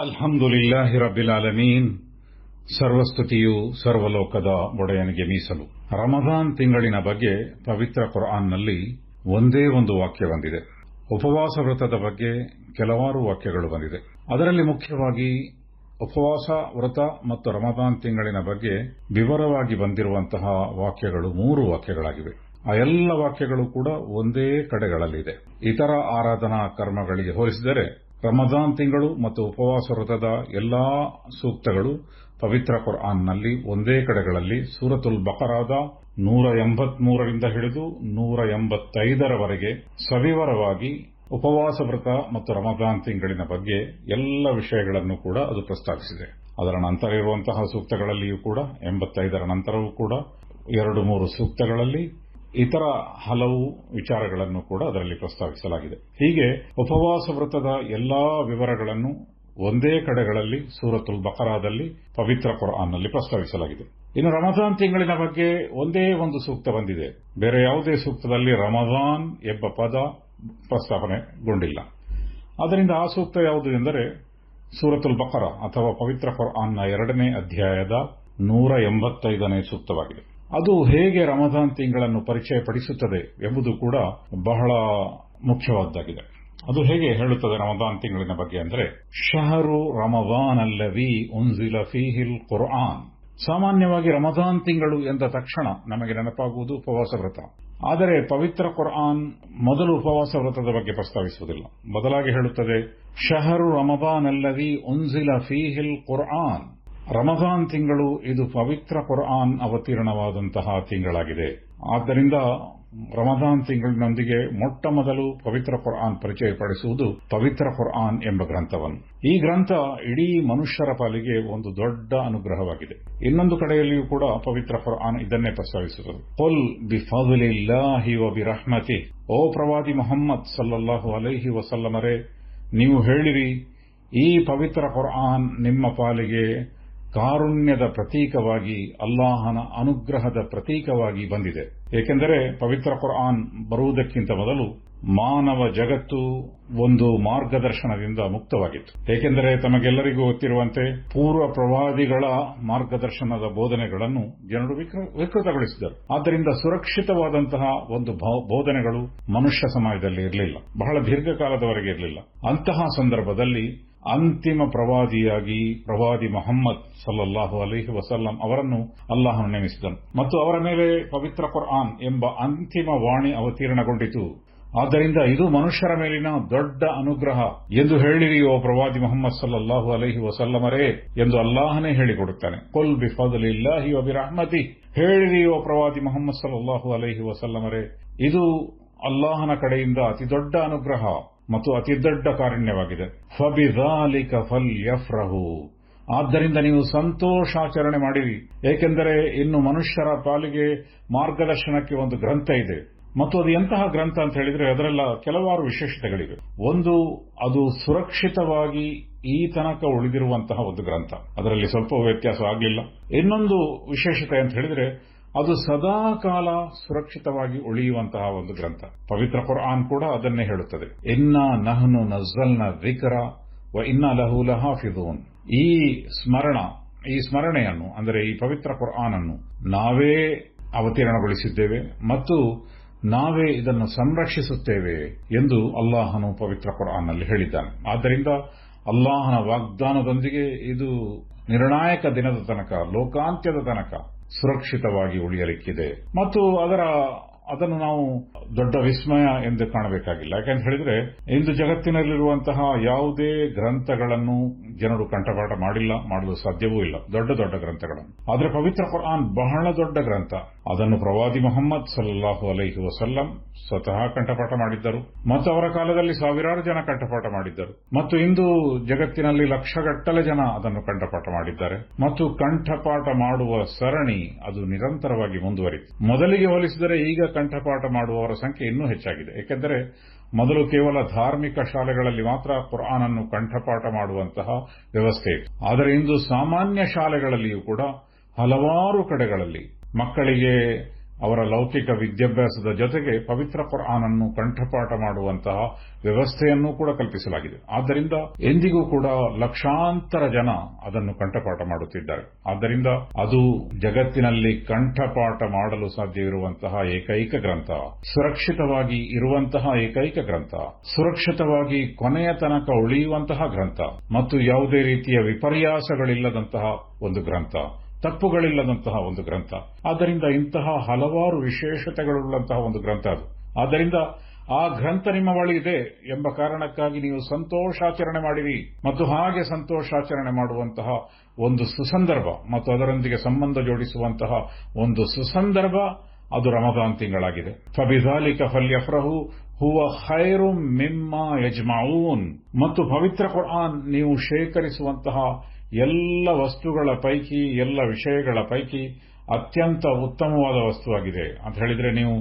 ಅಲ್ಹಮ್ದುಲಿಲ್ಲಾಹಿ ಸರ್ವಸ್ತುತಿಯು ಸರ್ವಲೋಕದ ಒಡೆಯನಿಗೆ ಮೀಸಲು. ರಮದಾನ್ ತಿಂಗಳಿನ ಬಗ್ಗೆ ಪವಿತ್ರ ಕುರ್ಆನ್ನಲ್ಲಿ ಒಂದೇ ಒಂದು ವಾಕ್ಯ ಬಂದಿದೆ. ಉಪವಾಸ ವ್ರತದ ಬಗ್ಗೆ ಕೆಲವಾರು ವಾಕ್ಯಗಳು ಬಂದಿದೆ. ಅದರಲ್ಲಿ ಮುಖ್ಯವಾಗಿ ಉಪವಾಸ ವ್ರತ ಮತ್ತು ರಮದಾನ್ ತಿಂಗಳಿನ ಬಗ್ಗೆ ವಿವರವಾಗಿ ಬಂದಿರುವಂತಹ ವಾಕ್ಯಗಳು ಮೂರು ವಾಕ್ಯಗಳಾಗಿವೆ. ಆ ಎಲ್ಲ ವಾಕ್ಯಗಳು ಕೂಡ ಒಂದೇ ಕಡೆಗಳಲ್ಲಿದೆ. ಇತರ ಆರಾಧನಾ ಕರ್ಮಗಳಿಗೆ ಹೋಲಿಸಿದರೆ ರಮದಾನ್ ತಿಂಗಳು ಮತ್ತು ಉಪವಾಸ ವ್ರತದ ಎಲ್ಲಾ ಸೂಕ್ತಗಳು ಪವಿತ್ರ ಕುರ್ಆನ್ನಲ್ಲಿ ಒಂದೇ ಕಡೆಗಳಲ್ಲಿ ಸೂರತುಲ್ ಬಕರಾದ ನೂರ ಎಂಬತ್ಮೂರರಿಂದ ಹಿಡಿದು ನೂರ ಎಂಬತ್ತೈದರವರೆಗೆ ಸವಿವರವಾಗಿ ಉಪವಾಸ ವ್ರತ ಮತ್ತು ರಮಜಾನ್ ತಿಂಗಳಿನ ಬಗ್ಗೆ ಎಲ್ಲ ವಿಷಯಗಳನ್ನು ಕೂಡ ಅದು ಪ್ರಸ್ತಾಪಿಸಿದೆ. ಅದರ ನಂತರ ಇರುವಂತಹ ಸೂಕ್ತಗಳಲ್ಲಿಯೂ ಕೂಡ, ಎಂಬತ್ತೈದರ ನಂತರವೂ ಕೂಡ, ಎರಡು ಮೂರು ಸೂಕ್ತಗಳಲ್ಲಿ ಇತರ ಹಲವು ವಿಚಾರಗಳನ್ನು ಕೂಡ ಅದರಲ್ಲಿ ಪ್ರಸ್ತಾವಿಸಲಾಗಿದೆ ಹೀಗೆ ಉಪವಾಸ ವ್ರತದ ಎಲ್ಲಾ ವಿವರಗಳನ್ನು ಒಂದೇ ಕಡೆಗಳಲ್ಲಿ ಸೂರತುಲ್ ಬಕರಾದಲ್ಲಿ ಪವಿತ್ರ ಕುರ್ಆನ್ನಲ್ಲಿ ಪ್ರಸ್ತಾವಿಸಲಾಗಿದೆ. ಇನ್ನು ರಮಜಾನ್ ತಿಂಗಳಿನ ಬಗ್ಗೆ ಒಂದೇ ಒಂದು ಸೂಕ್ತ ಬಂದಿದೆ. ಬೇರೆ ಯಾವುದೇ ಸೂಕ್ತದಲ್ಲಿ ರಮಜಾನ್ ಎಂಬ ಪದ ಪ್ರಸ್ತಾಪನೆಗೊಂಡಿಲ್ಲ ಆದ್ದರಿಂದ ಆ ಸೂಕ್ತ ಯಾವುದು ಎಂದರೆ ಸೂರತುಲ್ ಬಕರ ಅಥವಾ ಪವಿತ್ರ ಕುರ್ಆನ್ನ ಎರಡನೇ ಅಧ್ಯಾಯದ ನೂರ ಎಂಬತ್ತೈದನೇ ಸೂಕ್ತವಾಗಿದೆ. ಅದು ಹೇಗೆ ರಮಜಾನ್ ತಿಂಗಳನ್ನು ಪರಿಚಯ ಪಡಿಸುತ್ತದೆ ಎಂಬುದು ಕೂಡ ಬಹಳ ಮುಖ್ಯವಾದ್ದಾಗಿದೆ ಅದು ಹೇಗೆ ಹೇಳುತ್ತದೆ ರಮದಾನ್ ತಿಂಗಳಿನ ಬಗ್ಗೆ ಅಂದರೆ, ಶಹರು ರಮದಾನ್ ಅಲ್ಲವಿ ಉನ್ಸಿಲ ಫೀಹಿಲ್ ಕುರ್ಆನ್. ಸಾಮಾನ್ಯವಾಗಿ ರಮದಾನ್ ತಿಂಗಳು ಎಂದ ತಕ್ಷಣ ನಮಗೆ ನೆನಪಾಗುವುದು ಉಪವಾಸ ವ್ರತ. ಆದರೆ ಪವಿತ್ರ ಕುರ್ಆನ್ ಮೊದಲು ಉಪವಾಸ ವ್ರತದ ಬಗ್ಗೆ ಪ್ರಸ್ತಾವಿಸುವುದಿಲ್ಲ. ಬದಲಾಗಿ ಹೇಳುತ್ತದೆ, ಶಹರು ರಮದಾನ್ ಅಲ್ಲವಿ ಉನ್ಸಿಲ ಫೀಹಿಲ್ ಕುರ್ಆನ್. ರಮದಾನ್ ತಿಂಗಳು ಇದು ಪವಿತ್ರ ಕುರಾನ್ ಅವತೀರ್ಣವಾದಂತಹ ತಿಂಗಳಾಗಿದೆ. ಆದ್ದರಿಂದ ರಮದಾನ್ ತಿಂಗಳಿನೊಂದಿಗೆ ಮೊಟ್ಟ ಮೊದಲು ಪವಿತ್ರ ಕುರ್ಆನ್ ಪರಿಚಯಪಡಿಸುವುದು ಪವಿತ್ರ ಕುರ್ಆನ್ ಎಂಬ ಗ್ರಂಥವನ್ನು ಈ ಗ್ರಂಥ ಇಡೀ ಮನುಷ್ಯರ ಪಾಲಿಗೆ ಒಂದು ದೊಡ್ಡ ಅನುಗ್ರಹವಾಗಿದೆ. ಇನ್ನೊಂದು ಕಡೆಯಲ್ಲಿಯೂ ಕೂಡ ಪವಿತ್ರ ಕುರ್ಆನ್ ಇದನ್ನೇ ಪ್ರಸ್ತಾವಿಸುತ್ತದೆ. ಕೊಲ್ ಬಿಫಾದುಲಿಲ್ಲಾಹಿ ವ ಬಿರಹ್ಮತಿ. ಓ ಪ್ರವಾದಿ ಮೊಹಮ್ಮದ್ ಸಲ್ಲಲ್ಲಾಹು ಅಲೈಹಿ ವಸಲ್ಲಮರೇ, ನೀವು ಹೇಳಿರಿ, ಈ ಪವಿತ್ರ ಕುರ್ಆನ್ ನಿಮ್ಮ ಪಾಲಿಗೆ ಕಾರುಣ್ಯದ ಪ್ರತೀಕವಾಗಿ ಅಲ್ಲಾಹನ ಅನುಗ್ರಹದ ಪ್ರತೀಕವಾಗಿ ಬಂದಿದೆ. ಏಕೆಂದರೆ ಪವಿತ್ರ ಕುರ್ಆನ್ ಬರುವುದಕ್ಕಿಂತ ಮೊದಲು ಮಾನವ ಜಗತ್ತು ಒಂದು ಮಾರ್ಗದರ್ಶನದಿಂದ ಮುಕ್ತವಾಗಿತ್ತು. ಏಕೆಂದರೆ ತಮಗೆಲ್ಲರಿಗೂ ಗೊತ್ತಿರುವಂತೆ ಪೂರ್ವ ಪ್ರವಾದಿಗಳ ಮಾರ್ಗದರ್ಶನದ ಬೋಧನೆಗಳನ್ನು ಜನರು ವಿಕೃತಗೊಳಿಸಿದರು. ಆದ್ದರಿಂದ ಸುರಕ್ಷಿತವಾದಂತಹ ಒಂದು ಬೋಧನೆಗಳು ಮನುಷ್ಯ ಸಮಾಜದಲ್ಲಿ ಇರಲಿಲ್ಲ. ಬಹಳ ದೀರ್ಘಕಾಲದವರೆಗೆ ಇರಲಿಲ್ಲ. ಅಂತಹ ಸಂದರ್ಭದಲ್ಲಿ ಅಂತಿಮ ಪ್ರವಾದಿಯಾಗಿ ಪ್ರವಾದಿ ಮೊಹಮ್ಮದ್ ಸಲ್ಲಲ್ಲಾಹು ಅಲೈಹಿ ವಸಲ್ಲಂ ಅವರನ್ನು ಅಲ್ಲಾಹನು ನೇಮಿಸಿದನು. ಮತ್ತು ಅವರ ಮೇಲೆ ಪವಿತ್ರ ಕುರ್ಆನ್ ಎಂಬ ಅಂತಿಮ ವಾಣಿ ಅವತೀರ್ಣಗೊಂಡಿತು. ಆದ್ದರಿಂದ ಇದು ಮನುಷ್ಯರ ಮೇಲಿನ ದೊಡ್ಡ ಅನುಗ್ರಹ. ಎಂದು ಹೇಳಿರಿ ಓ ಪ್ರವಾದಿ ಮೊಹಮ್ಮದ್ ಸಲ್ಲಲ್ಲಾಹು ಅಲಹಿ ವಸಲ್ಲಮರೇ ಎಂದು ಅಲ್ಲಾಹನೇ ಹೇಳಿಕೊಡುತ್ತಾನೆ. ಕೊಲ್ ಬಿಫದಲಿಲ್ಲಾಹಿ ಅಬಿರಹ್ಮತಿ ಹೇಳಿರಿ ಓ ಪ್ರವಾದಿ ಮೊಹಮ್ಮದ್ ಸಲ್ಲಲ್ಲಾಹು ಅಲಹಿ ವಸಲ್ಲಮರೇ, ಇದು ಅಲ್ಲಾಹನ ಕಡೆಯಿಂದ ಅತಿ ದೊಡ್ಡ ಅನುಗ್ರಹ. ಮತ್ತು ಅತಿ ದೊಡ್ಡ ಕಾರುಣ್ಯವಾಗಿದೆ. ಫಬಿಧಾಲಿಕ ಫಲ್ ಯಫ್ರಹು ಆದ್ದರಿಂದ ನೀವು ಸಂತೋಷಾಚರಣೆ ಮಾಡಿರಿ. ಏಕೆಂದರೆ ಇನ್ನು ಮನುಷ್ಯರ ಪಾಲಿಗೆ ಮಾರ್ಗದರ್ಶನಕ್ಕೆ ಒಂದು ಗ್ರಂಥ ಇದೆ. ಮತ್ತು ಅದು ಎಂತಹ ಗ್ರಂಥ ಅಂತ ಹೇಳಿದ್ರೆ ಅದರೆಲ್ಲ ಕೆಲವಾರು ವಿಶೇಷತೆಗಳಿವೆ. ಒಂದು, ಅದು ಸುರಕ್ಷಿತವಾಗಿ ಈ ತನಕ ಉಳಿದಿರುವಂತಹ ಒಂದು ಗ್ರಂಥ. ಅದರಲ್ಲಿ ಸ್ವಲ್ಪ ವ್ಯತ್ಯಾಸ ಆಗಲಿಲ್ಲ. ಇನ್ನೊಂದು ವಿಶೇಷತೆ ಅಂತ ಹೇಳಿದ್ರೆ ಅದು ಸದಾಕಾಲ ಸುರಕ್ಷಿತವಾಗಿ ಉಳಿಯುವಂತಹ ಒಂದು ಗ್ರಂಥ. ಪವಿತ್ರ ಕುರ್ಆನ್ ಕೂಡ ಅದನ್ನೇ ಹೇಳುತ್ತದೆ. ಇನ್ನ ನಹನು ನಜ್ಜಲ್ನ ವಿಕರ ವ ಇನ್ನ ಲಹು ಲಹಾಫಿದೂನ್. ಈ ಸ್ಮರಣ, ಈ ಸ್ಮರಣೆಯನ್ನು, ಅಂದರೆ ಈ ಪವಿತ್ರ ಕುರ್ಆನ್ ಅನ್ನು ನಾವೇ ಅವತೀರ್ಣಗೊಳಿಸಿದ್ದೇವೆ ಮತ್ತು ನಾವೇ ಇದನ್ನು ಸಂರಕ್ಷಿಸುತ್ತೇವೆ ಎಂದು ಅಲ್ಲಾಹನು ಪವಿತ್ರ ಕುರ್ಆನ್ನಲ್ಲಿ ಹೇಳಿದ್ದಾನೆ. ಆದ್ದರಿಂದ ಅಲ್ಲಾಹನ ವಾಗ್ದಾನದೊಂದಿಗೆ ಇದು ನಿರ್ಣಾಯಕ ದಿನದ ತನಕ, ಲೋಕಾಂತ್ಯದ ತನಕ ಸುರಕ್ಷಿತವಾಗಿ ಉಳಿಯಲಿಕ್ಕಿದೆ. ಮತ್ತು ಅದರ ಅದನ್ನು ನಾವು ದೊಡ್ಡ ವಿಸ್ಮಯ ಎಂದು ಕಾಣಬೇಕಾಗಿಲ್ಲ. ಯಾಕೆಂತ ಹೇಳಿದ್ರೆ, ಇಂದು ಜಗತ್ತಿನಲ್ಲಿರುವಂತಹ ಯಾವುದೇ ಗ್ರಂಥಗಳನ್ನು ಜನರು ಕಂಠಪಾಠ ಮಾಡಿಲ್ಲ, ಮಾಡಲು ಸಾಧ್ಯವೂ ಇಲ್ಲ. ದೊಡ್ಡ ದೊಡ್ಡ ಗ್ರಂಥಗಳನ್ನು ಆದರೆ ಪವಿತ್ರ ಕುರ್ಆನ್ ಬಹಳ ದೊಡ್ಡ ಗ್ರಂಥ. ಅದನ್ನು ಪ್ರವಾದಿ ಮೊಹಮ್ಮದ್ ಸಲ್ಲಾಹು ಅಲೈಹಿ ವಸಲ್ಲಂ ಸ್ವತಃ ಕಂಠಪಾಠ ಮಾಡಿದ್ದರು. ಮತ್ತು ಅವರ ಕಾಲದಲ್ಲಿ ಸಾವಿರಾರು ಜನ ಕಂಠಪಾಠ ಮಾಡಿದ್ದರು. ಮತ್ತು ಇಂದು ಜಗತ್ತಿನಲ್ಲಿ ಲಕ್ಷಗಟ್ಟಲೆ ಜನ ಅದನ್ನು ಕಂಠಪಾಠ ಮಾಡಿದ್ದಾರೆ. ಮತ್ತು ಕಂಠಪಾಠ ಮಾಡುವ ಸರಣಿ ಅದು ನಿರಂತರವಾಗಿ ಮುಂದುವರಿತು. ಮೊದಲಿಗೆ ಹೋಲಿಸಿದರೆ ಈಗ ಕಂಠಪಾಠ ಮಾಡುವವರ ಸಂಖ್ಯೆ ಇನ್ನೂ ಹೆಚ್ಚಾಗಿದೆ. ಏಕೆಂದರೆ ಮೊದಲು ಕೇವಲ ಧಾರ್ಮಿಕ ಶಾಲೆಗಳಲ್ಲಿ ಮಾತ್ರ ಕುರ್ಆನ್ ಅನ್ನು ಕಂಠಪಾಠ ಮಾಡುವಂತಹ ವ್ಯವಸ್ಥೆ ಇತ್ತು. ಆದರೆ ಇಂದು ಸಾಮಾನ್ಯ ಶಾಲೆಗಳಲ್ಲಿಯೂ ಕೂಡ ಹಲವಾರು ಕಡೆಗಳಲ್ಲಿ ಮಕ್ಕಳಿಗೆ ಅವರ ಲೌಕಿಕ ವಿದ್ಯಾಭ್ಯಾಸದ ಜೊತೆಗೆ ಪವಿತ್ರ ಕುರ್ಆನ್ ಅನ್ನು ಕಂಠಪಾಠ ಮಾಡುವಂತಹ ವ್ಯವಸ್ಥೆಯನ್ನೂ ಕೂಡ ಕಲ್ಪಿಸಲಾಗಿದೆ. ಆದ್ದರಿಂದ ಎಂದಿಗೂ ಕೂಡ ಲಕ್ಷಾಂತರ ಜನ ಅದನ್ನು ಕಂಠಪಾಠ ಮಾಡುತ್ತಿದ್ದಾರೆ. ಆದ್ದರಿಂದ ಅದು ಜಗತ್ತಿನಲ್ಲಿ ಕಂಠಪಾಠ ಮಾಡಲು ಸಾಧ್ಯವಿರುವಂತಹ ಏಕೈಕ ಗ್ರಂಥ. ಸುರಕ್ಷಿತವಾಗಿ ಇರುವಂತಹ ಏಕೈಕ ಗ್ರಂಥ. ಸುರಕ್ಷಿತವಾಗಿ ಕೊನೆಯ ತನಕ ಉಳಿಯುವಂತಹ ಗ್ರಂಥ. ಮತ್ತು ಯಾವುದೇ ರೀತಿಯ ವಿಪರ್ಯಾಸಗಳಿಲ್ಲದಂತಹ ಒಂದು ಗ್ರಂಥ. ತಪ್ಪುಗಳಿಲ್ಲದಂತಹ ಒಂದು ಗ್ರಂಥ. ಆದ್ದರಿಂದ ಇಂತಹ ಹಲವಾರು ವಿಶೇಷತೆಗಳುಳ್ಳಂತಹ ಒಂದು ಗ್ರಂಥ ಅದು. ಆದ್ದರಿಂದ ಆ ಗ್ರಂಥ ನಿಮ್ಮ ಬಳಿ ಇದೆ ಎಂಬ ಕಾರಣಕ್ಕಾಗಿ ನೀವು ಸಂತೋಷಾಚರಣೆ ಮಾಡಿರಿ ಮತ್ತು ಹಾಗೆ ಸಂತೋಷಾಚರಣೆ ಮಾಡುವಂತಹ ಒಂದು ಸುಸಂದರ್ಭ ಮತ್ತು ಅದರೊಂದಿಗೆ ಸಂಬಂಧ ಜೋಡಿಸುವಂತಹ ಒಂದು ಸುಸಂದರ್ಭ ಅದು ರಮದಾನ್ ತಿಂಗಳಾಗಿದೆ. ಫಬಿಧಾಲಿಕ ಫಲ್ಯಫ್ರಹು ಹುವ ಖೈರು ಮಿಮ್ಮ ಯಜ್ಮಾವೂನ್. ಮತ್ತು ಪವಿತ್ರ ಕುರ್ಆನ್ ನೀವು ಶೇಖರಿಸುವಂತಹ ಎಲ್ಲ ವಸ್ತುಗಳ ಪೈಕಿ, ಎಲ್ಲ ವಿಷಯಗಳ ಪೈಕಿ ಅತ್ಯಂತ ಉತ್ತಮವಾದ ವಸ್ತುವಾಗಿದೆ. ಅಂತ ಹೇಳಿದ್ರೆ ನೀವು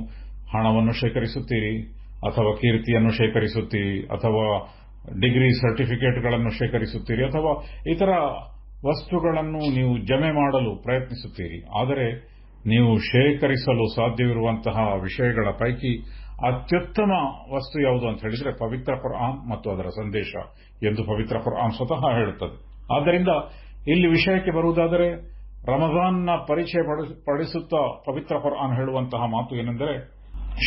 ಹಣವನ್ನು ಶೇಖರಿಸುತ್ತೀರಿ, ಅಥವಾ ಕೀರ್ತಿಯನ್ನು ಶೇಖರಿಸುತ್ತೀರಿ, ಅಥವಾ ಡಿಗ್ರಿ ಸರ್ಟಿಫಿಕೇಟ್ಗಳನ್ನು ಶೇಖರಿಸುತ್ತೀರಿ, ಅಥವಾ ಇತರ ವಸ್ತುಗಳನ್ನು ನೀವು ಜಮೆ ಮಾಡಲು ಪ್ರಯತ್ನಿಸುತ್ತೀರಿ. ಆದರೆ ನೀವು ಶೇಖರಿಸಲು ಸಾಧ್ಯವಿರುವಂತಹ ವಿಷಯಗಳ ಪೈಕಿ ಅತ್ಯುತ್ತಮ ವಸ್ತು ಯಾವುದು ಅಂತ ಹೇಳಿದ್ರೆ ಪವಿತ್ರ ಕುರ್ಆನ್ ಮತ್ತು ಅದರ ಸಂದೇಶ ಎಂದು ಪವಿತ್ರ ಕುರ್ಆನ್ ಸ್ವತಃ ಹೇಳುತ್ತದೆ. ಆದ್ದರಿಂದ ಇಲ್ಲಿ ವಿಷಯಕ್ಕೆ ಬರುವುದಾದರೆ ರಮಜಾನ್ನ ಪರಿಚಯ ಪಡಿಸುತ್ತಾ ಪವಿತ್ರ ಕುರ್ಆನ್ ಹೇಳುವಂತಹ ಮಾತು ಏನೆಂದರೆ,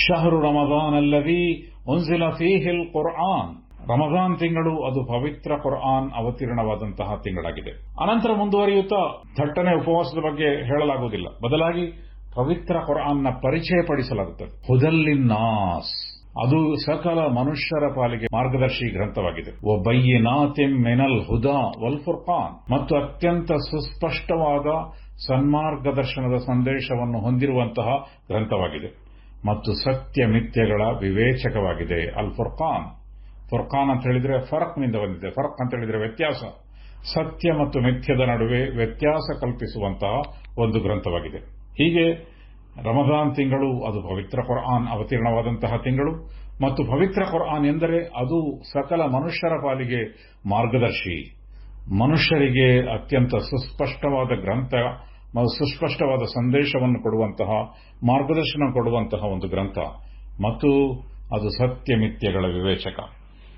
ಶಹರು ರಮಜಾನ್ ಅಲ್ಲದಿ ಉನ್ಸಿಲ ಫೀಹಿಲ್ ಕುರ್ಆನ್. ರಮಜಾನ್ ತಿಂಗಳು ಅದು ಪವಿತ್ರ ಕುರ್ಆನ್ ಅವತೀರ್ಣವಾದಂತಹ ತಿಂಗಳಾಗಿದೆ. ಅನಂತರ ಮುಂದುವರಿಯುತ್ತಾ ಥಟ್ಟನೆ ಉಪವಾಸದ ಬಗ್ಗೆ ಹೇಳಲಾಗುವುದಿಲ್ಲ. ಬದಲಾಗಿ ಪವಿತ್ರ ಕುರ್ಆನ್ನ ಪರಿಚಯ ಪಡಿಸಲಾಗುತ್ತದೆ. ಹುದಲ್ಲಿನ್ನಾಸ್ ಅದು ಸಕಲ ಮನುಷ್ಯರ ಪಾಲಿಗೆ ಮಾರ್ಗದರ್ಶಿ ಗ್ರಂಥವಾಗಿದೆ. ಒಬ್ಬಯ್ಯನಾತಿಂ ಮೆನಲ್ ಹುದಾ ವಲ್ ಫುರ್ಖಾನ್ ಮತ್ತು ಅತ್ಯಂತ ಸುಸ್ಪಷ್ಟವಾದ ಸನ್ಮಾರ್ಗದರ್ಶನದ ಸಂದೇಶವನ್ನು ಹೊಂದಿರುವಂತಹ ಗ್ರಂಥವಾಗಿದೆ. ಮತ್ತು ಸತ್ಯ ಮಿಥ್ಯಗಳ ವಿವೇಚಕವಾಗಿದೆ. ಅಲ್ ಫುರ್ಖಾನ್ ಫುರ್ಖಾನ್ ಅಂತ ಹೇಳಿದ್ರೆ ಫರಕ್ನಿಂದ ಬಂದಿದೆ. ಫರಕ್ ಅಂತ ಹೇಳಿದ್ರೆ ವ್ಯತ್ಯಾಸ. ಸತ್ಯ ಮತ್ತು ಮಿಥ್ಯದ ನಡುವೆ ವ್ಯತ್ಯಾಸ ಕಲ್ಪಿಸುವಂತಹ ಒಂದು ಗ್ರಂಥವಾಗಿದೆ. ಹೀಗೆ ರಮದಾನ್ ತಿಂಗಳು, ಅದು ಪವಿತ್ರ ಕುರ್ಆನ್ ಅವತೀರ್ಣವಾದಂತಹ ತಿಂಗಳು. ಮತ್ತು ಪವಿತ್ರ ಕುರ್ಆನ್ ಎಂದರೆ ಅದು ಸಕಲ ಮನುಷ್ಯರ ಪಾಲಿಗೆ ಮಾರ್ಗದರ್ಶಿ. ಮನುಷ್ಯರಿಗೆ ಅತ್ಯಂತ ಸುಸ್ಪಷ್ಟವಾದ ಗ್ರಂಥ ಸುಸ್ಪಷ್ಟವಾದ ಸಂದೇಶವನ್ನು ಕೊಡುವಂತಹ, ಮಾರ್ಗದರ್ಶನ ಕೊಡುವಂತಹ ಒಂದು ಗ್ರಂಥ. ಮತ್ತು ಅದು ಸತ್ಯಮಿತ್ಯಗಳ ವಿವೇಚಕ.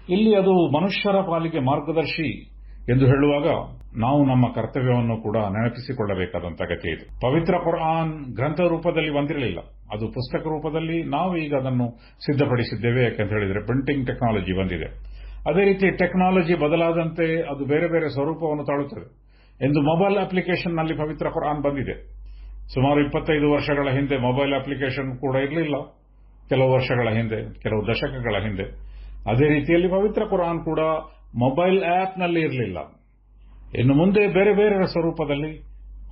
ಇಲ್ಲಿ ಅದು ಮನುಷ್ಯರ ಪಾಲಿಗೆ ಮಾರ್ಗದರ್ಶಿ. ಎಂದು ಹೇಳುವಾಗ ನಾವು ನಮ್ಮ ಕರ್ತವ್ಯವನ್ನು ಕೂಡ ನೆನಪಿಸಿಕೊಳ್ಳಬೇಕಾದಂತ ಅಗತ್ಯ ಇದೆ. ಪವಿತ್ರ ಕುರ್ಆನ್ ಗ್ರಂಥ ರೂಪದಲ್ಲಿ ಬಂದಿರಲಿಲ್ಲ. ಅದು ಪುಸ್ತಕ ರೂಪದಲ್ಲಿ ನಾವು ಈಗ ಅದನ್ನು ಸಿದ್ಧಪಡಿಸಿದ್ದೇವೆ, ಯಾಕೆಂತ ಹೇಳಿದರೆ ಪ್ರಿಂಟಿಂಗ್ ಟೆಕ್ನಾಲಜಿ ಬಂದಿದೆ. ಅದೇ ರೀತಿ ಟೆಕ್ನಾಲಜಿ ಬದಲಾದಂತೆ ಅದು ಬೇರೆ ಬೇರೆ ಸ್ವರೂಪವನ್ನು ತಾಳುತ್ತದೆ. ಎಂದು ಮೊಬೈಲ್ ಅಪ್ಲಿಕೇಶನ್ನಲ್ಲಿ ಪವಿತ್ರ ಕುರಾನ್ ಬಂದಿದೆ. ಸುಮಾರು ಇಪ್ಪತ್ತೈದು ವರ್ಷಗಳ ಹಿಂದೆ ಮೊಬೈಲ್ ಅಪ್ಲಿಕೇಶನ್ ಕೂಡ ಇರಲಿಲ್ಲ. ಕೆಲವು ವರ್ಷಗಳ ಹಿಂದೆ, ಕೆಲವು ದಶಕಗಳ ಹಿಂದೆ. ಅದೇ ರೀತಿಯಲ್ಲಿ ಪವಿತ್ರ ಕುರಾನ್ ಕೂಡ ಮೊಬೈಲ್ ಆಪ್ನಲ್ಲಿ ಇರಲಿಲ್ಲ. ಇನ್ನು ಮುಂದೆ ಬೇರೆ ಬೇರೆ ಸ್ವರೂಪದಲ್ಲಿ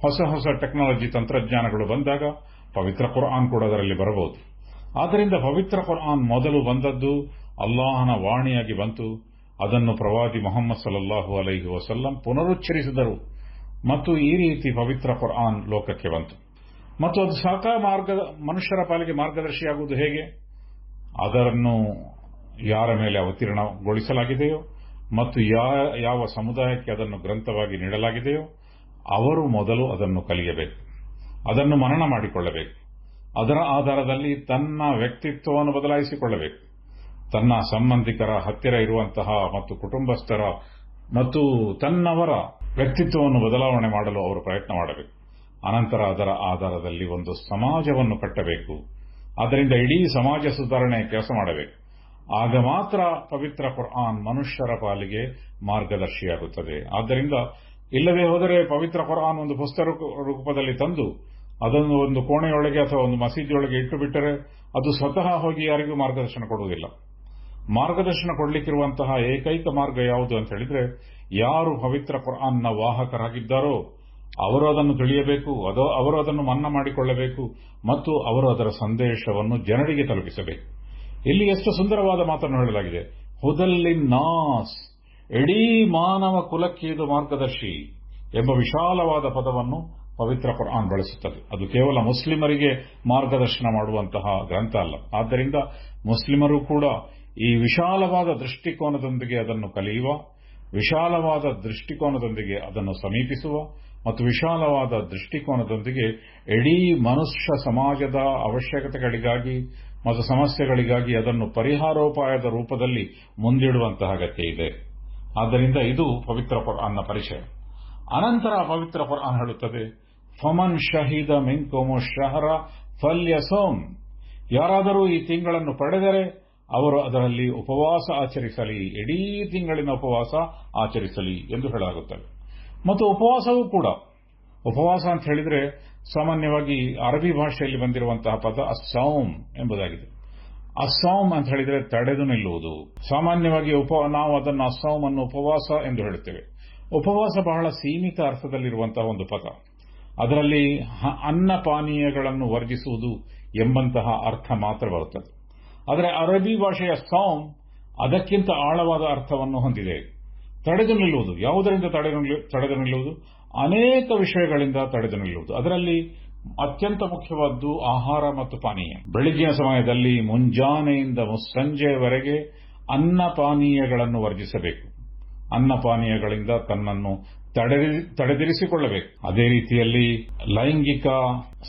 ಹೊಸ ಹೊಸ ಟೆಕ್ನಾಲಜಿ ತಂತ್ರಜ್ಞಾನಗಳು ಬಂದಾಗ ಪವಿತ್ರ ಕುರ್ಆನ್ ಕೂಡ ಅದರಲ್ಲಿ ಬರಬಹುದು. ಆದ್ದರಿಂದ ಪವಿತ್ರ ಕುರ್ಆನ್ ಮೊದಲು ಬಂದದ್ದು ಅಲ್ಲಾಹನ ವಾಣಿಯಾಗಿ ಬಂತು. ಅದನ್ನು ಪ್ರವಾದಿ ಮೊಹಮ್ಮದ್ ಸಲಹು ಅಲೈಹಿ ವಸಲ್ಲಂ ಪುನರುಚ್ಚರಿಸಿದರು. ಮತ್ತು ಈ ರೀತಿ ಪವಿತ್ರ ಕುರ್ಆನ್ ಲೋಕಕ್ಕೆ ಬಂತು. ಮತ್ತು ಅದು ಸಾಕ ಮಾರ್ಗ, ಮನುಷ್ಯರ ಪಾಲಿಗೆ ಮಾರ್ಗದರ್ಶಿಯಾಗುವುದು ಹೇಗೆ? ಅದನ್ನು ಯಾರ ಮೇಲೆ ಅವತೀರ್ಣಗೊಳಿಸಲಾಗಿದೆಯೋ ಮತ್ತು ಯಾವ ಸಮುದಾಯಕ್ಕೆ ಅದನ್ನು ಗ್ರಂಥವಾಗಿ ನೀಡಲಾಗಿದೆಯೋ ಅವರು ಮೊದಲು ಅದನ್ನು ಕಲಿಯಬೇಕು. ಅದನ್ನು ಮನನ ಮಾಡಿಕೊಳ್ಳಬೇಕು. ಅದರ ಆಧಾರದಲ್ಲಿ ತನ್ನ ವ್ಯಕ್ತಿತ್ವವನ್ನು ಬದಲಾಯಿಸಿಕೊಳ್ಳಬೇಕು. ತನ್ನ ಸಂಬಂಧಿಕರ ಹತ್ತಿರ ಇರುವಂತಹ ಮತ್ತು ಕುಟುಂಬಸ್ಥರ ಮತ್ತು ತನ್ನವರ ವ್ಯಕ್ತಿತ್ವವನ್ನು ಬದಲಾವಣೆ ಮಾಡಲು ಅವರು ಪ್ರಯತ್ನ ಮಾಡಬೇಕು. ಅನಂತರ ಅದರ ಆಧಾರದಲ್ಲಿ ಒಂದು ಸಮಾಜವನ್ನು ಕಟ್ಟಬೇಕು. ಅದರಿಂದ ಇಡೀ ಸಮಾಜ ಸುಧಾರಣೆ ಕೆಲಸ ಮಾಡಬೇಕು. ಆಗ ಮಾತ್ರ ಪವಿತ್ರ ಕುರ್ಆನ್ ಮನುಷ್ಯರ ಪಾಲಿಗೆ ಮಾರ್ಗದರ್ಶಿಯಾಗುತ್ತದೆ. ಆದ್ದರಿಂದ ಇಲ್ಲದೆ ಹೋದರೆ ಪವಿತ್ರ ಕುರ್ಆನ್ ಒಂದು ಪುಸ್ತಕ ರೂಪದಲ್ಲಿ ತಂದು ಅದನ್ನು ಒಂದು ಕೋಣೆಯೊಳಗೆ ಅಥವಾ ಒಂದು ಮಸೀದಿಯೊಳಗೆ ಇಟ್ಟು ಬಿಟ್ಟರೆ ಅದು ಸ್ವತಃ ಹೋಗಿ ಯಾರಿಗೂ ಮಾರ್ಗದರ್ಶನ ಕೊಡುವುದಿಲ್ಲ. ಮಾರ್ಗದರ್ಶನ ಕೊಡಲಿಕ್ಕಿರುವಂತಹ ಏಕೈಕ ಮಾರ್ಗ ಯಾವುದು ಅಂತ ಹೇಳಿದ್ರೆ, ಯಾರು ಪವಿತ್ರ ಕುರ್ಆನ್ನ ವಾಹಕರಾಗಿದ್ದಾರೋ ಅವರು ಅದನ್ನು ತಿಳಿಯಬೇಕು ಅವರು ಅದನ್ನು ಮನ್ನಾ ಮಾಡಿಕೊಳ್ಳಬೇಕು ಮತ್ತು ಅವರು ಅದರ ಸಂದೇಶವನ್ನು ಜನರಿಗೆ ತಲುಪಿಸಬೇಕು. ಇಲ್ಲಿ ಎಷ್ಟು ಸುಂದರವಾದ ಮಾತನ್ನು ಹೇಳಲಾಗಿದೆ. ಹುದಲ್ಲಿ ನಾಸ್ ಇಡೀ ಮಾನವ ಕುಲಕ್ಕೆ ಇದು ಮಾರ್ಗದರ್ಶಿ ಎಂಬ ವಿಶಾಲವಾದ ಪದವನ್ನು ಪವಿತ್ರ ಕುರ್ಆನ್ ಬಳಸುತ್ತದೆ. ಅದು ಕೇವಲ ಮುಸ್ಲಿಮರಿಗೆ ಮಾರ್ಗದರ್ಶನ ಮಾಡುವಂತಹ ಗ್ರಂಥ ಅಲ್ಲ. ಆದ್ದರಿಂದ ಮುಸ್ಲಿಮರು ಕೂಡ ಈ ವಿಶಾಲವಾದ ದೃಷ್ಟಿಕೋನದೊಂದಿಗೆ ಅದನ್ನು ಕಲಿಯುವ, ವಿಶಾಲವಾದ ದೃಷ್ಟಿಕೋನದೊಂದಿಗೆ ಅದನ್ನು ಸಮೀಪಿಸುವ ಮತ್ತು ವಿಶಾಲವಾದ ದೃಷ್ಟಿಕೋನದೊಂದಿಗೆ ಇಡೀ ಮನುಷ್ಯ ಸಮಾಜದ ಅವಶ್ಯಕತೆಗಳಿಗಾಗಿ ಮತ್ತು ಸಮಸ್ಯೆಗಳಿಗಾಗಿ ಅದನ್ನು ಪರಿಹಾರೋಪಾಯದ ರೂಪದಲ್ಲಿ ಮುಂದಿಡುವಂತಹ ಅಗತ್ಯ ಇದೆ. ಆದ್ದರಿಂದ ಇದು ಪವಿತ್ರ ಅನ್ನ ಪರಿಚಯ. ಅನಂತರ ಪವಿತ್ರ ಅನ್ ಹೇಳುತ್ತದೆ, ಫಮನ್ ಶಹೀದ ಮಿಂಕೋಮು ಶಹರ ಫಲ್ಯಸೋಮ್. ಯಾರಾದರೂ ಈ ತಿಂಗಳನ್ನು ಪಡೆದರೆ ಅವರು ಅದರಲ್ಲಿ ಉಪವಾಸ ಆಚರಿಸಲಿ, ಇಡೀ ತಿಂಗಳಿನ ಉಪವಾಸ ಆಚರಿಸಲಿ ಎಂದು ಹೇಳಲಾಗುತ್ತದೆ. ಮತ್ತು ಉಪವಾಸವೂ ಕೂಡ. ಉಪವಾಸ ಅಂತ ಹೇಳಿದ್ರೆ ಸಾಮಾನ್ಯವಾಗಿ ಅರಬಿ ಭಾಷೆಯಲ್ಲಿ ಬಂದಿರುವಂತಹ ಪದ ಅಸ್ಸೌಮ್ ಎಂಬುದಾಗಿದೆ. ಅಸ್ಸಾಂ ಅಂತ ಹೇಳಿದರೆ ತಡೆದು ನಿಲ್ಲುವುದು. ಸಾಮಾನ್ಯವಾಗಿ ಉಪ ನಾವು ಅದನ್ನು ಅಸ್ಸೌಮ್ ಅನ್ನು ಉಪವಾಸ ಎಂದು ಹೇಳುತ್ತೇವೆ. ಉಪವಾಸ ಬಹಳ ಸೀಮಿತ ಅರ್ಥದಲ್ಲಿರುವಂತಹ ಒಂದು ಪದ. ಅದರಲ್ಲಿ ಅನ್ನ ಪಾನೀಯಗಳನ್ನು ವರ್ಜಿಸುವುದು ಎಂಬಂತಹ ಅರ್ಥ ಮಾತ್ರ ಬರುತ್ತದೆ. ಆದರೆ ಅರಬಿ ಭಾಷೆಯ ಸೌಮ್ ಅದಕ್ಕಿಂತ ಆಳವಾದ ಅರ್ಥವನ್ನು ಹೊಂದಿದೆ. ತಡೆದು ನಿಲ್ಲುವುದು. ಯಾವುದರಿಂದ ತಡೆದು ನಿಲ್ಲುವುದು? ಅನೇಕ ವಿಷಯಗಳಿಂದ ತಡೆದು ನಿಲ್ಲುವುದು. ಅದರಲ್ಲಿ ಅತ್ಯಂತ ಮುಖ್ಯವಾದ್ದು ಆಹಾರ ಮತ್ತು ಪಾನೀಯ. ಬೆಳಗ್ಗಿನ ಸಮಯದಲ್ಲಿ ಮುಂಜಾನೆಯಿಂದ ಸಂಜೆಯವರೆಗೆ ಅನ್ನ ಪಾನೀಯಗಳನ್ನು ವರ್ಜಿಸಬೇಕು. ಅನ್ನ ಪಾನೀಯಗಳಿಂದ ತನ್ನನ್ನು ತಡೆದಿರಿಸಿಕೊಳ್ಳಬೇಕು. ಅದೇ ರೀತಿಯಲ್ಲಿ ಲೈಂಗಿಕ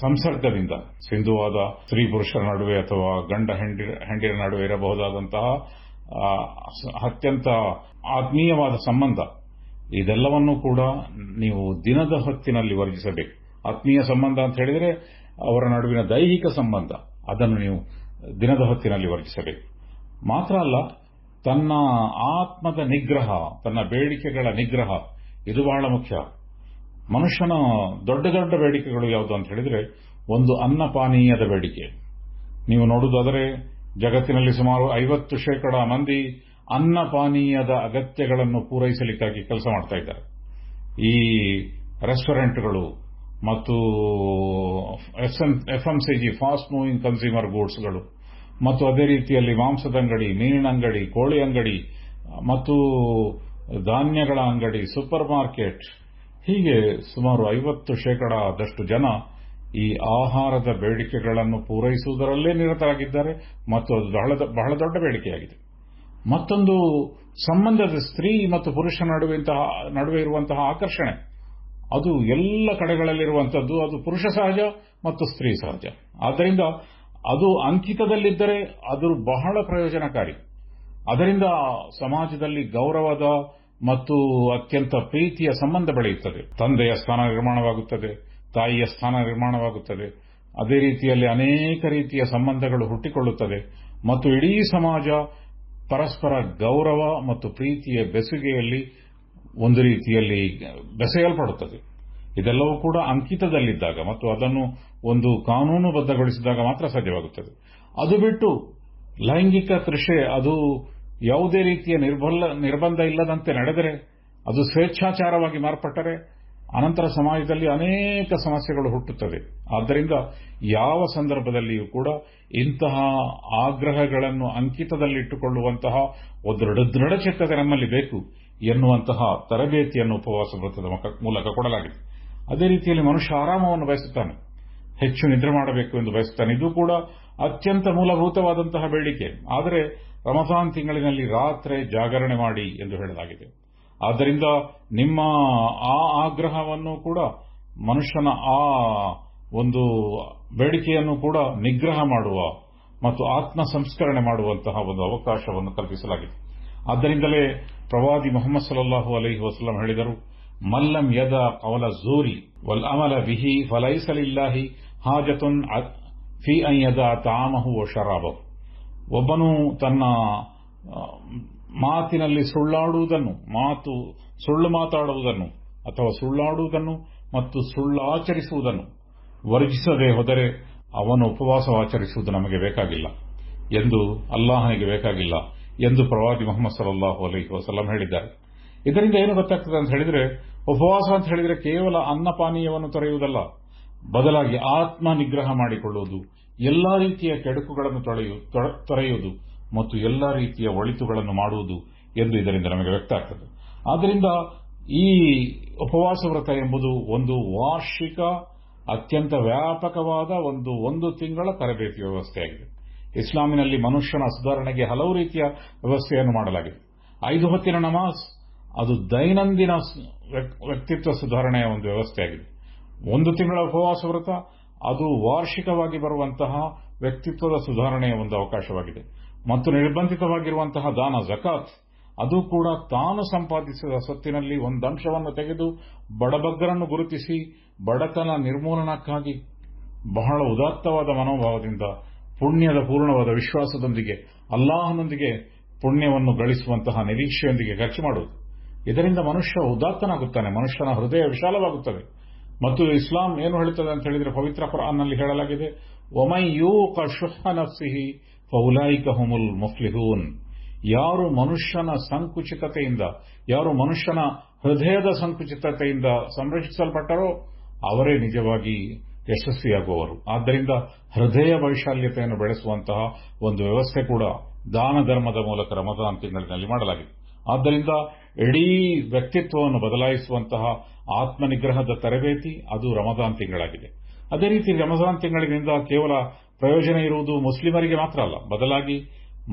ಸಂಸರ್ಗದಿಂದ ಸಿಂಧುವಾದ ಸ್ತ್ರೀ ಪುರುಷರ ನಡುವೆ ಅಥವಾ ಗಂಡ ಹೆಂಡಿರ ನಡುವೆ ಇರಬಹುದಾದಂತಹ ಅತ್ಯಂತ ಆತ್ಮೀಯವಾದ ಸಂಬಂಧ ಇದೆಲ್ಲವನ್ನೂ ಕೂಡ ನೀವು ದಿನದ ಹೊತ್ತಿನಲ್ಲಿ ವರ್ಜಿಸಬೇಕು. ಆತ್ಮೀಯ ಸಂಬಂಧ ಅಂತ ಹೇಳಿದರೆ, ಅವರ ನಡುವಿನ ದೈಹಿಕ ಸಂಬಂಧ, ಅದನ್ನು ನೀವು ದಿನದ ಹೊತ್ತಿನಲ್ಲಿ ವರ್ಜಿಸಬೇಕು. ಮಾತ್ರ ಅಲ್ಲ, ತನ್ನ ಆತ್ಮದ ನಿಗ್ರಹ, ತನ್ನ ಬೇಡಿಕೆಗಳ ನಿಗ್ರಹ, ಇದು ಬಹಳ ಮುಖ್ಯ. ಮನುಷ್ಯನ ದೊಡ್ಡ ದೊಡ್ಡ ಬೇಡಿಕೆಗಳು ಯಾವುದು ಅಂತ ಹೇಳಿದರೆ, ಒಂದು ಅನ್ನಪಾನೀಯದ ಬೇಡಿಕೆ. ನೀವು ನೋಡುವುದಾದರೆ, ಜಗತ್ತಿನಲ್ಲಿ ಸುಮಾರು ಐವತ್ತು ಶೇಕಡ ಮಂದಿ ಅನ್ನಪಾನೀಯದ ಅಗತ್ಯಗಳನ್ನು ಪೂರೈಸಲಿಕ್ಕಾಗಿ ಕೆಲಸ ಮಾಡ್ತಾ ಇದ್ದಾರೆ. ಈ ರೆಸ್ಟೋರೆಂಟ್ಗಳು ಮತ್ತು ಎಫ್ಎಂಸಿಜಿ ಫಾಸ್ಟ್ ಮೂವಿಂಗ್ ಕನ್ಸ್ಯೂಮರ್ ಗೂಡ್ಸ್ಗಳು ಮತ್ತು ಅದೇ ರೀತಿಯಲ್ಲಿ ಮಾಂಸದ ಅಂಗಡಿ, ಮೀನಿನ ಅಂಗಡಿ, ಕೋಳಿ ಅಂಗಡಿ ಮತ್ತು ಧಾನ್ಯಗಳ ಅಂಗಡಿ, ಸೂಪರ್ ಮಾರ್ಕೆಟ್ ಹೀಗೆ ಸುಮಾರು ಐವತ್ತು ಶೇಕಡಾದಷ್ಟು ಜನ ಈ ಆಹಾರದ ಬೇಡಿಕೆಗಳನ್ನು ಪೂರೈಸುವುದರಲ್ಲೇ ನಿರತರಾಗಿದ್ದಾರೆ ಮತ್ತು ಅದು ಬಹಳ ಬಹಳ ದೊಡ್ಡ ಬೇಡಿಕೆಯಾಗಿದೆ. ಮತ್ತೊಂದು ಸಂಬಂಧದ ಸ್ತ್ರೀ ಮತ್ತು ಪುರುಷ ನಡುವಂತಹ, ನಡುವೆ ಇರುವಂತಹ ಆಕರ್ಷಣೆ. ಅದು ಎಲ್ಲ ಕಡೆಗಳಲ್ಲಿರುವಂಥದ್ದು. ಅದು ಪುರುಷ ಸಹಜ ಮತ್ತು ಸ್ತ್ರೀ ಸಹಜ. ಆದ್ದರಿಂದ ಅದು ಅಂಕಿತದಲ್ಲಿದ್ದರೆ ಅದು ಬಹಳ ಪ್ರಯೋಜನಕಾರಿ. ಅದರಿಂದ ಸಮಾಜದಲ್ಲಿ ಗೌರವದ ಮತ್ತು ಅತ್ಯಂತ ಪ್ರೀತಿಯ ಸಂಬಂಧ ಬೆಳೆಯುತ್ತದೆ. ತಂದೆಯ ಸ್ಥಾನ ನಿರ್ಮಾಣವಾಗುತ್ತದೆ, ತಾಯಿಯ ಸ್ಥಾನ ನಿರ್ಮಾಣವಾಗುತ್ತದೆ. ಅದೇ ರೀತಿಯಲ್ಲಿ ಅನೇಕ ರೀತಿಯ ಸಂಬಂಧಗಳು ಹುಟ್ಟಿಕೊಳ್ಳುತ್ತದೆ. ಮತ್ತು ಇಡೀ ಸಮಾಜ ಪರಸ್ಪರ ಗೌರವ ಮತ್ತು ಪ್ರೀತಿಯ ಬೆಸುಗೆಯಲ್ಲಿ ಒಂದು ರೀತಿಯಲ್ಲಿ ಬೆಸೆಯಲ್ಪಡುತ್ತದೆ. ಇದೆಲ್ಲವೂ ಕೂಡ ಅಂಕಿತದಲ್ಲಿದ್ದಾಗ ಮತ್ತು ಅದನ್ನು ಒಂದು ಕಾನೂನುಬದ್ಧಗೊಳಿಸಿದಾಗ ಮಾತ್ರ ಸಾಧ್ಯವಾಗುತ್ತದೆ. ಅದು ಬಿಟ್ಟು ಲೈಂಗಿಕ ಕೃಷಿ, ಅದು ಯಾವುದೇ ರೀತಿಯ ನಿರ್ಬಂಧ ಇಲ್ಲದಂತೆ ನಡೆದರೆ, ಅದು ಸ್ವೇಚ್ಛಾಚಾರವಾಗಿ ಮಾರ್ಪಟ್ಟರೆ ಅನಂತರ ಸಮಾಜದಲ್ಲಿ ಅನೇಕ ಸಮಸ್ಯೆಗಳು ಹುಟ್ಟುತ್ತವೆ. ಆದ್ದರಿಂದ ಯಾವ ಸಂದರ್ಭದಲ್ಲಿಯೂ ಕೂಡ ಇಂತಹ ಆಗ್ರಹಗಳನ್ನು ಅಂಕಿತದಲ್ಲಿಟ್ಟುಕೊಳ್ಳುವಂತಹ ಒಂದು ದೃಢಚಿತ್ತತೆ ನಮ್ಮಲ್ಲಿ ಬೇಕು ಎನ್ನುವಂತಹ ತರಬೇತಿಯನ್ನು ಉಪವಾಸ ವ್ರತದ ಮೂಲಕ ಕೊಡಲಾಗಿದೆ. ಅದೇ ರೀತಿಯಲ್ಲಿ ಮನುಷ್ಯ ಆರಾಮವನ್ನು ಬಯಸುತ್ತಾನೆ. ಹೆಚ್ಚು ನಿದ್ರೆ ಮಾಡಬೇಕು ಎಂದು ಬಯಸುತ್ತಾನೆ. ಇದು ಕೂಡ ಅತ್ಯಂತ ಮೂಲಭೂತವಾದಂತಹ ಬೇಡಿಕೆ. ಆದರೆ ರಮಸಾನ್ ತಿಂಗಳಿನಲ್ಲಿ ರಾತ್ರಿ ಜಾಗರಣೆ ಮಾಡಿ ಎಂದು ಹೇಳಲಾಗಿದೆ. ಆದ್ದರಿಂದ ನಿಮ್ಮ ಆ ಆಗ್ರಹವನ್ನು ಕೂಡ ಮನುಷ್ಯನ ಆ ಒಂದು ಬೇಡಿಕೆಯನ್ನು ಕೂಡ ನಿಗ್ರಹ ಮಾಡುವ ಮತ್ತು ಆತ್ಮ ಸಂಸ್ಕರಣೆ ಮಾಡುವಂತಹ ಒಂದು ಅವಕಾಶವನ್ನು ಕಲ್ಪಿಸಲಾಗಿದೆ. ಆದ್ದರಿಂದಲೇ ಪ್ರವಾದಿ ಮೊಹಮ್ಮದ್ ಸಲಹು ಅಲಹಿ ವಸಲಂ ಹೇಳಿದರು, ಮಲ್ಲಂ ಯದ ಅವಲ ಝೂರಿ ವಲ್ ಅಮಲ ಬಿಹಿ ಫಲೈಸಲಿಲ್ಲಾಹಿ ಹಾಜತುನ್ ಫಿ ಅಯ್ಯದ ತಾಮಹು ಶರಾಬಹು. ಒಬ್ಬನು ತನ್ನ ಮಾತಿನಲ್ಲಿ ಸುಳ್ಳಾಡುವುದನ್ನು, ಮಾತು, ಸುಳ್ಳು ಮಾತಾಡುವುದನ್ನು, ಅಥವಾ ಸುಳ್ಳಾಡುವುದನ್ನು ಮತ್ತು ಸುಳ್ಳಾಚರಿಸುವುದನ್ನು ವರ್ಜಿಸದೆ ಹೋದರೆ ಅವನು ಉಪವಾಸವಾಚರಿಸುವುದು ನಮಗೆ ಬೇಕಾಗಿಲ್ಲ ಎಂದು ಅಲ್ಲಾಹನಿಗೆ ಬೇಕಾಗಿಲ್ಲ ಎಂದು ಪ್ರವಾದಿ ಮೊಹಮ್ಮದ್ ಸಲಹು ಅಲೈಹಿ ವಸಲಂ ಹೇಳಿದ್ದಾರೆ. ಇದರಿಂದ ಏನು ಗೊತ್ತಾಗ್ತದೆ ಅಂತ ಹೇಳಿದರೆ, ಉಪವಾಸ ಅಂತ ಹೇಳಿದರೆ ಕೇವಲ ಅನ್ನಪಾನೀಯವನ್ನು ತೊರೆಯುವುದಲ್ಲ, ಬದಲಾಗಿ ಆತ್ಮ ನಿಗ್ರಹ ಮಾಡಿಕೊಳ್ಳುವುದು, ಎಲ್ಲಾ ರೀತಿಯ ಕೆಡುಕುಗಳನ್ನು ತೊರೆಯುವುದು ಮತ್ತು ಎಲ್ಲ ರೀತಿಯ ಒಳಿತುಗಳನ್ನು ಮಾಡುವುದು ಎಂದು ಇದರಿಂದ ನಮಗೆ ವ್ಯಕ್ತ ಆಗ್ತದೆ. ಆದ್ದರಿಂದ ಈ ಉಪವಾಸ ವ್ರತ ಎಂಬುದು ಒಂದು ವಾರ್ಷಿಕ, ಅತ್ಯಂತ ವ್ಯಾಪಕವಾದ ಒಂದು ಒಂದು ತಿಂಗಳ ತರಬೇತಿ ವ್ಯವಸ್ಥೆಯಾಗಿದೆ. ಇಸ್ಲಾಮಿನಲ್ಲಿ ಮನುಷ್ಯನ ಸುಧಾರಣೆಗೆ ಹಲವು ರೀತಿಯ ವ್ಯವಸ್ಥೆಯನ್ನು ಮಾಡಲಾಗಿದೆ. ಐದು ಹೊತ್ತಿನ ನಮಾಜ್, ಅದು ದೈನಂದಿನ ವ್ಯಕ್- ವ್ಯಕ್ತಿತ್ವ ಸುಧಾರಣೆಯ ಒಂದು ವ್ಯವಸ್ಥೆಯಾಗಿದೆ. ಒಂದು ತಿಂಗಳ ಉಪವಾಸ ವ್ರತ ಅದು ವಾರ್ಷಿಕವಾಗಿ ಬರುವಂತಹ ವ್ಯಕ್ತಿತ್ವದ ಸುಧಾರಣೆಯ ಒಂದು ಅವಕಾಶವಾಗಿದೆ. ಮತ್ತು ನಿರ್ಬಂಧಿತವಾಗಿರುವಂತಹ ದಾನ, ಜಕಾತ್, ಅದು ಕೂಡ ತಾನು ಸಂಪಾದಿಸಿದ ಸೊತ್ತಿನಲ್ಲಿ ಒಂದು ಅಂಶವನ್ನು ತೆಗೆದು ಬಡಬಗ್ಗರನ್ನು ಗುರುತಿಸಿ ಬಡತನ ನಿರ್ಮೂಲನಕ್ಕಾಗಿ ಬಹಳ ಉದಾತ್ತವಾದ ಮನೋಭಾವದಿಂದ ಪುಣ್ಯದ ಪೂರ್ಣವಾದ ವಿಶ್ವಾಸದೊಂದಿಗೆ, ಅಲ್ಲಾಹನೊಂದಿಗೆ ಪುಣ್ಯವನ್ನು ಗಳಿಸುವಂತಹ ನಿರೀಕ್ಷೆಯೊಂದಿಗೆ ಖರ್ಚು ಮಾಡುವುದು. ಇದರಿಂದ ಮನುಷ್ಯ ಉದಾತ್ತನಾಗುತ್ತಾನೆ, ಮನುಷ್ಯನ ಹೃದಯ ವಿಶಾಲವಾಗುತ್ತದೆ. ಮತ್ತು ಇಸ್ಲಾಂ ಏನು ಹೇಳುತ್ತದೆ ಅಂತ ಹೇಳಿದರೆ ಪವಿತ್ರ ಕುರಾನ್ನಲ್ಲಿ ಹೇಳಲಾಗಿದೆ, ಒಮೈ ಯೂ ಕಶುಹ ನಫ್ಸಿಹಿ ಫೌಲಾಯಿಕ ಹುಮುಲ್ ಮುಫ್ಲಿಹೂನ್ ಯಾರು ಮನುಷ್ಯನ ಸಂಕುಚಿತತೆಯಿಂದ, ಯಾರು ಮನುಷ್ಯನ ಹೃದಯದ ಸಂಕುಚಿತತೆಯಿಂದ ಸಂರಕ್ಷಿಸಲ್ಪಟ್ಟರೋ, ಅವರೇ ನಿಜವಾಗಿ ಯಶಸ್ವಿಯಾಗುವವರು ಆದ್ದರಿಂದ ಹೃದಯ ವೈಶಾಲ್ಯತೆಯನ್ನು ಬೆಳೆಸುವಂತಹ ಒಂದು ವ್ಯವಸ್ಥೆ ಕೂಡ ದಾನ ಧರ್ಮದ ಮೂಲಕ ರಮದಾನ್ ತಿಂಗಳಿನಲ್ಲಿ ಮಾಡಲಾಗಿದೆ. ಆದ್ದರಿಂದ ಇಡೀ ವ್ಯಕ್ತಿತ್ವವನ್ನು ಬದಲಾಯಿಸುವಂತಹ ಆತ್ಮನಿಗ್ರಹದ ತರಬೇತಿ ಅದು ರಮದಾನ್ ತಿಂಗಳಾಗಿದೆ. ಅದೇ ರೀತಿ ರಮದಾನ್ ತಿಂಗಳಿನಿಂದ ಕೇವಲ ಪ್ರಯೋಜನ ಇರುವುದು ಮುಸ್ಲಿಮರಿಗೆ ಮಾತ್ರ ಅಲ್ಲ. ಬದಲಾಗಿ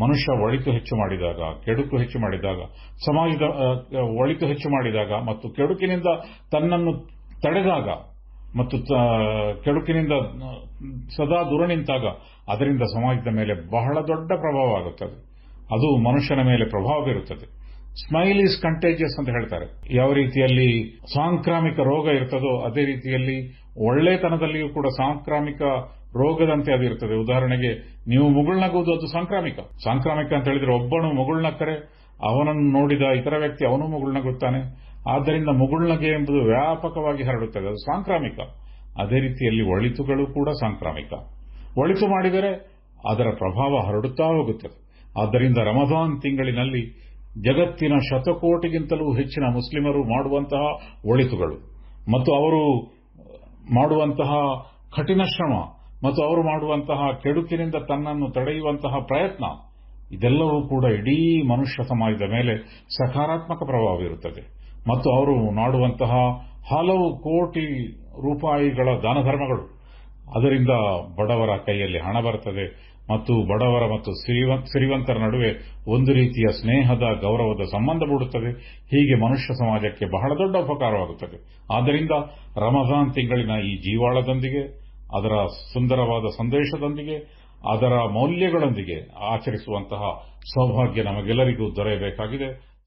ಮನುಷ್ಯ ಒಳಿತು ಹೆಚ್ಚು ಮಾಡಿದಾಗ, ಕೆಡುಕು ಹೆಚ್ಚು ಮಾಡಿದಾಗ, ಸಮಾಜದ ಒಳಿತು ಹೆಚ್ಚು ಮಾಡಿದಾಗ ಮತ್ತು ಕೆಡುಕಿನಿಂದ ತನ್ನನ್ನು ತಡೆದಾಗ ಮತ್ತು ಕೆಡುಕಿನಿಂದ ಸದಾ ದೂರ ನಿಂತಾಗ ಅದರಿಂದ ಸಮಾಜದ ಮೇಲೆ ಬಹಳ ದೊಡ್ಡ ಪ್ರಭಾವ ಆಗುತ್ತದೆ. ಅದು ಮನುಷ್ಯನ ಮೇಲೆ ಪ್ರಭಾವ ಬೀರುತ್ತದೆ. ಸ್ಮೈಲ್ ಇಸ್ ಕಂಟೇಜಿಯಸ್ ಅಂತ ಹೇಳ್ತಾರೆ. ಯಾವ ರೀತಿಯಲ್ಲಿ ಸಾಂಕ್ರಾಮಿಕ ರೋಗ ಇರ್ತದೋ ಅದೇ ರೀತಿಯಲ್ಲಿ ಒಳ್ಳೆತನದಲ್ಲಿಯೂ ಕೂಡ ಸಾಂಕ್ರಾಮಿಕ ರೋಗದಂತೆ ಅದು ಇರ್ತದೆ. ಉದಾಹರಣೆಗೆ ನೀವು ಮುಗುಳ್ನಗುವುದು ಅದು ಸಾಂಕ್ರಾಮಿಕ. ಸಾಂಕ್ರಾಮಿಕ ಅಂತ ಹೇಳಿದ್ರೆ ಒಬ್ಬನು ಮುಗುಳ್ನಕ್ಕರೆ ಅವನನ್ನು ನೋಡಿದ ಇತರ ವ್ಯಕ್ತಿ ಅವನು ಮುಗುಳ್ನಗುತ್ತಾನೆ ಆದ್ದರಿಂದ ಮುಗುಳ್ನಗೆ ಎಂಬುದು ವ್ಯಾಪಕವಾಗಿ ಹರಡುತ್ತದೆ. ಅದು ಸಾಂಕ್ರಾಮಿಕ. ಅದೇ ರೀತಿಯಲ್ಲಿ ಒಳಿತುಗಳು ಕೂಡ ಸಾಂಕ್ರಾಮಿಕ. ಒಳಿತು ಮಾಡಿದರೆ ಅದರ ಪ್ರಭಾವ ಹರಡುತ್ತಾ ಹೋಗುತ್ತದೆ. ಆದ್ದರಿಂದ ರಮಜಾನ್ ತಿಂಗಳಿನಲ್ಲಿ ಜಗತ್ತಿನ ಶತಕೋಟಿಗಿಂತಲೂ ಹೆಚ್ಚಿನ ಮುಸ್ಲಿಮರು ಮಾಡುವಂತಹ ಒಳಿತುಗಳು ಮತ್ತು ಅವರು ಮಾಡುವಂತಹ ಕಠಿಣ ಶ್ರಮ ಮತ್ತು ಅವರು ಮಾಡುವಂತಹ ಕೆಡುಕಿನಿಂದ ತನ್ನನ್ನು ತಡೆಯುವಂತಹ ಪ್ರಯತ್ನ, ಇದೆಲ್ಲವೂ ಕೂಡ ಇಡೀ ಮನುಷ್ಯ ಸಮಾಜದ ಮೇಲೆ ಸಕಾರಾತ್ಮಕ ಪ್ರಭಾವ ಬೀರುತ್ತದೆ ಮತ್ತು ಅವರು ಮಾಡುವಂತಹ ಹಲವು ಕೋಟಿ ರೂಪಾಯಿಗಳ ದಾನ ಧರ್ಮಗಳು ಅದರಿಂದ ಬಡವರ ಕೈಯಲ್ಲಿ ಹಣ ಬರುತ್ತದೆ ಮತ್ತು ಬಡವರ ಮತ್ತು ಸಿರಿವ- ಸಿರಿವಂತರ ನಡುವೆ ಒಂದು ರೀತಿಯ ಸ್ನೇಹದ, ಗೌರವದ ಸಂಬಂಧ ಮೂಡುತ್ತದೆ. ಹೀಗೆ ಮನುಷ್ಯ ಸಮಾಜಕ್ಕೆ ಬಹಳ ದೊಡ್ಡ ಉಪಕಾರವಾಗುತ್ತದೆ. ಆದ್ದರಿಂದ ರಮಜಾನ್ ತಿಂಗಳಿನ ಈ ಜೀವಾಳದೊಂದಿಗೆ, ಅದರ ಸುಂದರವಾದ ಸಂದೇಶದೊಂದಿಗೆ, ಅದರ ಮೌಲ್ಯಗಳೊಂದಿಗೆ ಆಚರಿಸುವಂತಹ ಸೌಭಾಗ್ಯ ನಮಗೆಲ್ಲರಿಗೂ ದೊರೆಯಬೇಕಾಗಿದೆ.